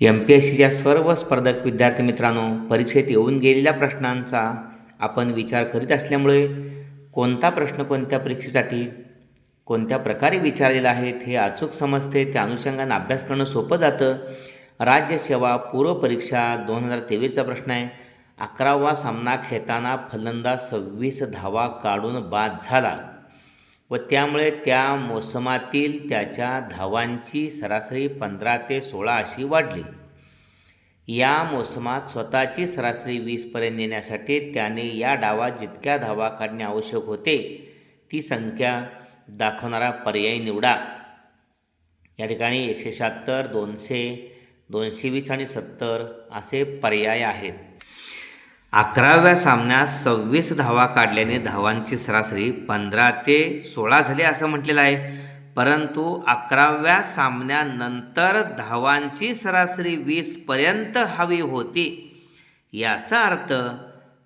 M P S सीच्या सर्व स्पर्धक विद्यार्थी मित्रांनो परीक्षेत येऊन गेलेल्या प्रश्नांचा आपण विचार करीत असल्यामुळे कोणता प्रश्न कोणत्या परीक्षेसाठी कोणत्या प्रकारे विचारलेला आहे हे अचूक समजते त्या अनुषंगाने अभ्यास करणं सोपं जातं. राज्यसेवा पूर्वपरीक्षा दोन हजार तेवीसचा प्रश्न आहे. अकरावा सामना खेळताना फलंदाज सव्वीस धावा काढून बाद झाला. व त्यामुळे त्या मोसमातील त्याच्या धावांची सरासरी पंधरा ते सोळा अशी वाढली. या मोसमात स्वतःची सरासरी वीसपर्यंत नेण्यासाठी त्याने या डावात जितक्या धावा काढणे आवश्यक होते ती संख्या दाखवणारा पर्याय निवडा. या ठिकाणी एकशे शहात्तर दोनशे दोनशे वीस आणि सत्तर असे पर्याय आहेत. अकराव्या सामन्यात सव्वीस धावा काढल्याने धावांची सरासरी पंधरा ते सोळा झाली असं म्हटलेलं आहे. परंतु अकराव्या सामन्यानंतर धावांची सरासरी वीसपर्यंत हवी होती. याचा अर्थ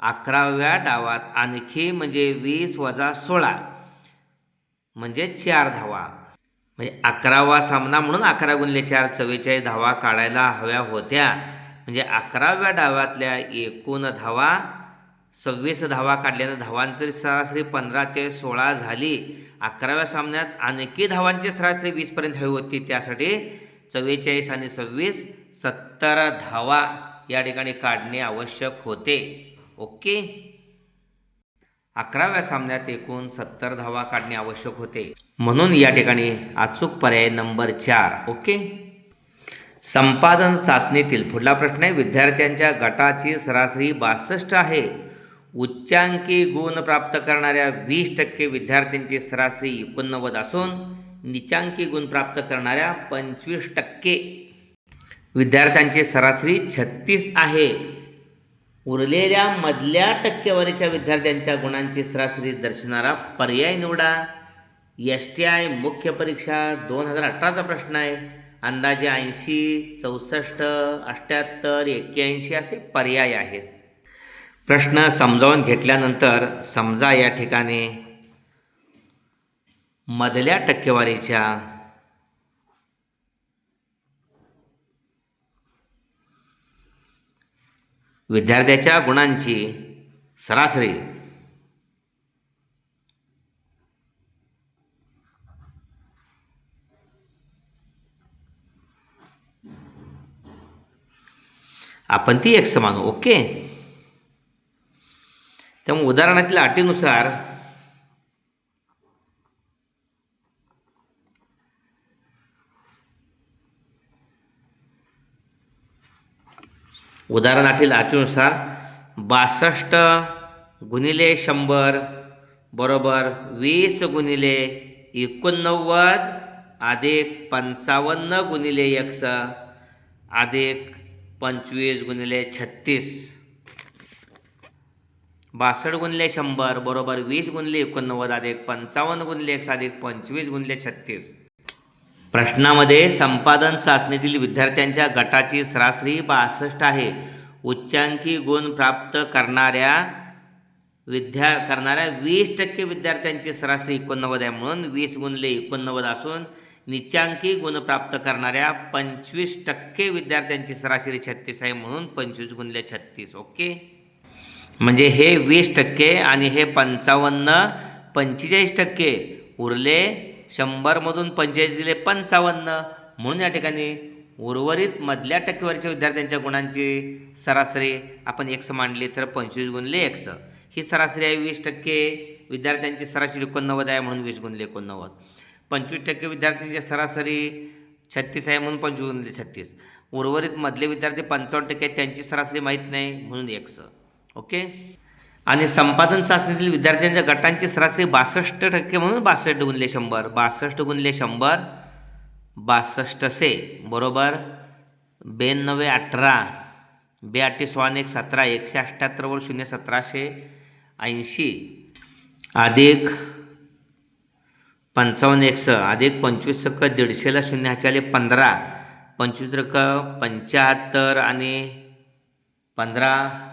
अकराव्या डावात आणखी म्हणजे वीस वजा सोळा म्हणजे चार धावा. म्हणजे अकरावा सामना म्हणून अकरा गुणले चार चव्वेचाळीस धावा काढायला हव्या होत्या. म्हणजे अकराव्या डावातल्या एकूण धावा सव्वीस धावा काढल्यानं धावांची सरासरी पंधरा ते सोळा झाली. अकराव्या सामन्यात आणखी धावांची सरासरी वीसपर्यंत हवी होती. त्यासाठी चव्वेचाळीस आणि सव्वीस सत्तर धावा या ठिकाणी काढणे आवश्यक होते. ओके? अकराव्या सामन्यात एकूण सत्तर धावा काढणे आवश्यक होते. म्हणून या ठिकाणी अचूक पर्याय नंबर चार. ओके? संपादन चाचणीतील पुढला प्रश्न आहे विद्यार्थ्यांच्या गटाची सरासरी बासष्ट आहे. उच्चांकी गुण प्राप्त करणाऱ्या वीस टक्के विद्यार्थ्यांची सरासरी एकोणनव्वद असून निचांकी गुण प्राप्त करणाऱ्या पंचवीस टक्के. विद्यार्थ्यांची सरासरी छत्तीस आहे. उरलेल्या मधल्या टक्केवारीच्या विद्यार्थ्यांच्या गुणांची सरासरी दर्शवणारा पर्याय निवडा. एस टी आय मुख्य परीक्षा दोन हजार अठराचा प्रश्न आहे. अंदाजे ऐंशी चौसष्ट अठ्ठ्याहत्तर एक्क्याऐंशी असे पर्याय आहेत. प्रश्न समजावून घेतल्यानंतर समजा या ठिकाणी मधल्या टक्केवारीच्या विद्यार्थ्याच्या गुणांची सरासरी आपण ती एक मानू ओके? त्यामुळे उदाहरणातील अटीनुसार उदाहरणातील अटीनुसार बासष्ट गुणिले शंभर बरोबर वीस गुणिले एकोणनव्वद अधिक पंचावन्न गुणिले एकस अधिक पंचवीस गुणिले छत्तीस. बासष्ट गुणिले शंभर बरोबर वीस गुणिले एकोणनव्वद अधिक पंचावन्न गुणिले एकशे अधिक पंचवीस गुणिले छत्तीस. प्रश्नामध्ये संपादन चाचणीतील विद्यार्थ्यांच्या गटाची सरासरी बासष्ट आहे. उच्चांकी गुण प्राप्त करणाऱ्या विद्या करणाऱ्या वीस टक्के विद्यार्थ्यांची सरासरी एकोणनव्वद आहे म्हणून वीस गुणले एकोणनव्वद असून निचांकी गुण प्राप्त करणाऱ्या पंचवीस टक्के विद्यार्थ्यांची सरासरी छत्तीस आहे म्हणून पंचवीस गुणले छत्तीस ओके? म्हणजे हे वीस टक्के आणि हे पंचावन्न पंचेचाळीस टक्के उरले शंभरमधून पंचेचाळीस दिले पंचावन्न. म्हणून या ठिकाणी उर्वरित मधल्या टक्केवारीच्या विद्यार्थ्यांच्या गुणांची सरासरी आपण एक्स मांडली तर पंचवीस गुणले एक्स ही सरासरी आहे वीस टक्के. विद्यार्थ्यांची सरासरी एकोणनव्वद आहे म्हणून वीस गुणले एकोणनव्वद. पंचवीस टक्के विद्यार्थ्यांची सरासरी छत्तीस आहे म्हणून पंचवीस गुणले छत्तीस. उर्वरित मधले विद्यार्थी पंचावन्न टक्के आहेत त्यांची सरासरी माहीत नाही म्हणून एक्स ओके? आणि संपादन चाचणीतील विद्यार्थ्यांच्या गटांची सरासरी बासष्ट टक्के म्हणून बासष्ट गुणले शंभर. बासष्ट गुणले शंभर बासष्टशे बरोबर? बेनव्वे अठरा बे आठे सोळा एक सतरा एकशे अठ्ठ्याहत्तरवर शून्य सतराशे ऐंशी. अधिक पंचावन्न एकसं अधिक पंचवीस सक दीडशेला शून्य ह्याच्याले पंधरा. पंचवीस रक पंच्याहत्तर आणि पंधरा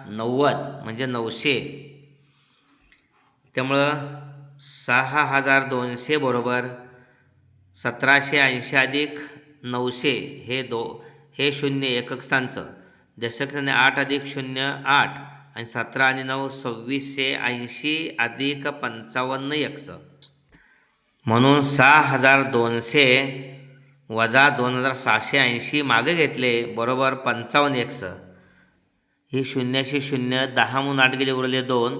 नव्वद म्हणजे नऊशे. त्यामुळं सहा हजार दोनशे बरोबर सतराशे ऐंशी अधिक नऊशे हे दो हे शून्य एकक स्थानचं. दशकस्थान आठ अधिक शून्य आठ आणि सतरा आणि नऊ सव्वीसशे ऐंशी अधिक पंचावन्न एकसं म्हणून सहा हजार दोनशे वजा दोन हजार सहाशे ऐंशी मागे घेतले बरोबर पंचावन्न एक्स. ही शून्याशी शून्य दहामधून आठ गेले उरले दोन.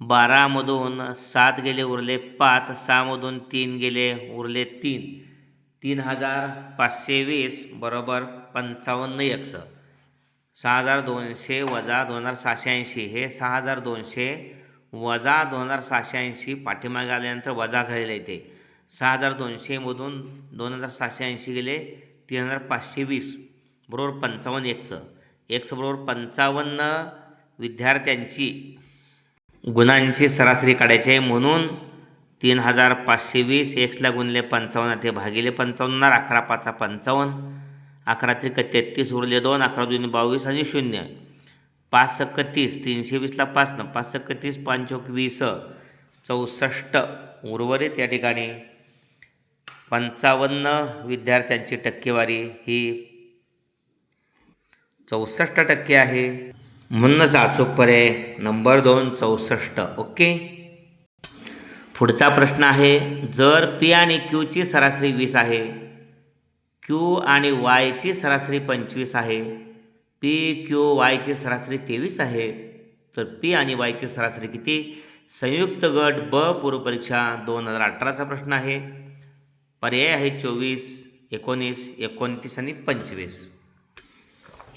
बारामधून सात गेले उरले पाच. सहामधून तीन गेले उरले तीन. तीन हजार पाचशे वीस बरोबर पंचावन्न एक्स. सहा हजार दोनशे वजा दोन हजार सहाशे ऐंशी. हे सहा हजार दोनशे वजा दोन हजार सहाशे ऐंशी पाठीमागे आल्यानंतर वजा झालेलं आहे ते. सहा हजार दोनशेमधून दोन हजार सहाशे ऐंशी गेले तीन हजार पाचशे वीस. बरोबर पंचावन्न एक्स एक्स बरोबर पंचावन्न विद्यार्थ्यांची गुणांची सरासरी काढायची आहे म्हणून तीन हजार पाचशे वीस एक्सला गुणले पंचावन्न ते भागिले पंचावन्न अकरा पाचा पंचावन्न. अकरा त्रिक तेहतीस उरले दोन अकरा दोन बावीस आणि शून्य. पाच सक्क तीस तीनशे वीसला पाचनं पाच सक्क तीस पंचोक वीस. चौसष्ट उर्वरित या ठिकाणी पंचावन्न विद्यार्थ्यांची टक्केवारी ही चौसष्ट टक्के आहे. म्हणूनच अचूक पर्याय नंबर दोन चौसष्ट ओके? पुढचा प्रश्न आहे जर पी आणि क्यूची सरासरी वीस आहे क्यू आणि वायची सरासरी पंचवीस आहे पी क्यू वायची सरासरी तेवीस आहे तर पी आणि वायची सरासरी किती? संयुक्त गट ब पूर्वपरीक्षा दोन हजार अठराचा प्रश्न आहे. पर्याय आहे चोवीस एकोणीस एकोणतीस आणि पंचवीस.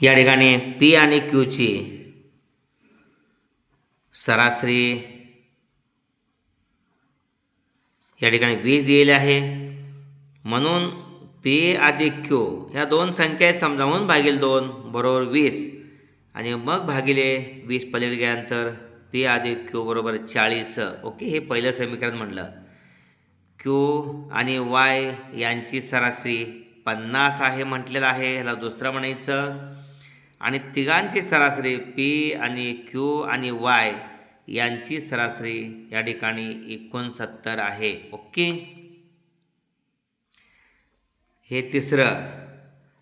या ठिकाणी पी आणि क्यूची सरासरी या ठिकाणी वीस दिलेली आहे. म्हणून पी अधिक क्यू ह्या दोन संख्या आहेत समजावून भागील दोन बरोबर वीस. आणि मग भागिले वीस पलट गेल्यानंतर पी अधिक क्यू बरोबर चाळीस. ओके हे पहिलं समीकरण म्हटलं. क्यू आणि वाय यांची सरासरी पन्नास आहे म्हटलेलं आहे. ह्याला दुसरं म्हणायचं. आणि तिघांची सरासरी पी आणि क्यू आणि वाय यांची सरासरी या ठिकाणी एकोणसत्तर आहे. ओके? हे तिसरं.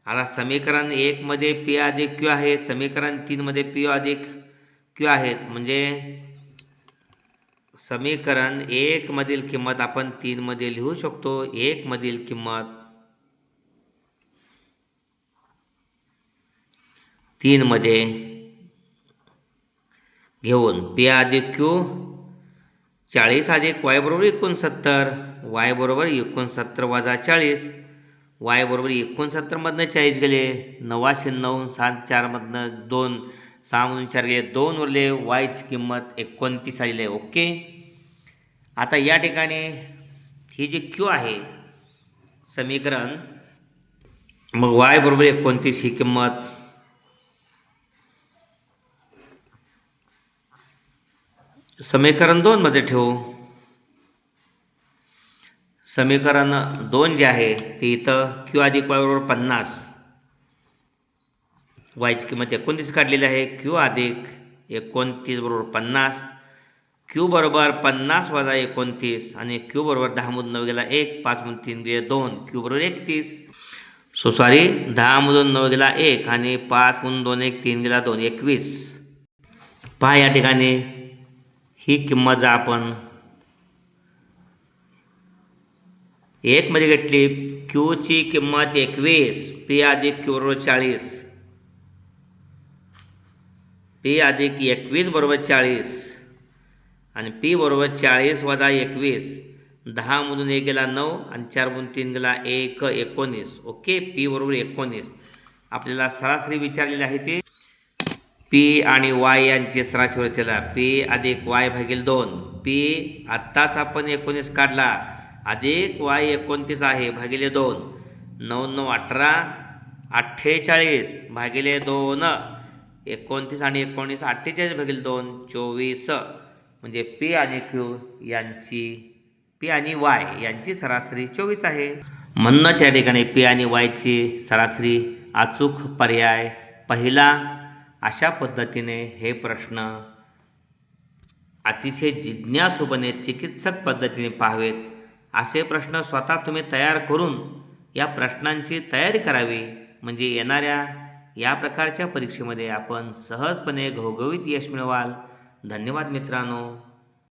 आता समीकरण एकमध्ये पी अधिक क्यू आहे. समीकरण तीनमध्ये पी अधिक क्यू आहेत. म्हणजे समीकरण एकमधील किंमत आपण तीनमध्ये लिहू शकतो. एकमधील किंमत तीनमध्ये घेऊन पी अधिक क्यू चाळीस अधिक वाय बरोबर एकोणसत्तर वाय बरोबर एकोणसत्तर वजा चाळीस वाय बरोबर एकोणसत्तरमधनं चाळीस गेले. नवाशे नऊ सात चारमधनं दोन. सहामधून चार गेले दोन उरले वायची किंमत एकोणतीस आलेली आहे. ओके? आता या ठिकाणी ही जी क्यू आहे समीकरण मग वाय बरोबर एकोणतीस ही किंमत. समीकरण दोनमध्ये ठेवू. समीकरण दोन जे आहे ते इथं क्यू अधिक वाय बरोबर पन्नास. वायची किंमत एकोणतीस काढलेली आहे. क्यू अधिक एकोणतीस बरोबर पन्नास. क्यू बरोबर पन्नास वजा एकोणतीस आणि क्यू बरोबर दहामधून नऊ गेला एक पाचमधून तीन गेले दोन. क्यू बरोबर एकतीस. सो सॉरी दहामधून नऊ गेला एक आणि पाचमधून दोन एक तीन गेला दोन एकवीस. पहा या ठिकाणी ही किंमत जर आपण एकमध्ये घेतली क्यूची किंमत एकवीस पी अधिक क्यू बरोबर चाळीस. पी अधिक एकवीस बरोबर चाळीस. आणि पी बरोबर चाळीस वजा एकवीस दहामधून एक गेला नऊ आणि चारमधून तीन गेला एक एकोणीस. ओके? पी बरोबर एकोणीस. आपल्याला सरासरी विचारलेली आहे ती. पी आणि वाय यांची सरासरी केला पी अधिक वाय भागील दोन. पी आत्ताच आपण एकोणीस काढला. अधिक वाय एकोणतीस आहे भागिले दोन. नऊ नऊ अठरा अठ्ठेचाळीस भागिले दोन. एकोणतीस आणि एकोणीस अठ्ठेचाळीस भागील दोन चोवीस. म्हणजे पी आणि क्यू यांची पी आणि वाय यांची सरासरी चोवीस आहे. म्हणूनच या ठिकाणी पी आणि वायची सरासरी अचूक पर्याय पहिला अशा पद्धतीने हे प्रश्न अतिशय जिज्ञासूपणे चिकित्सक पद्धतीने पाहावेत. असे प्रश्न स्वतः तुम्ही तयार करून या प्रश्नांची तयारी करावी. म्हणजे येणाऱ्या या प्रकारच्या परीक्षेमध्ये आपण सहजपणे घवघवीत यश मिळवाल. धन्यवाद मित्रांनो.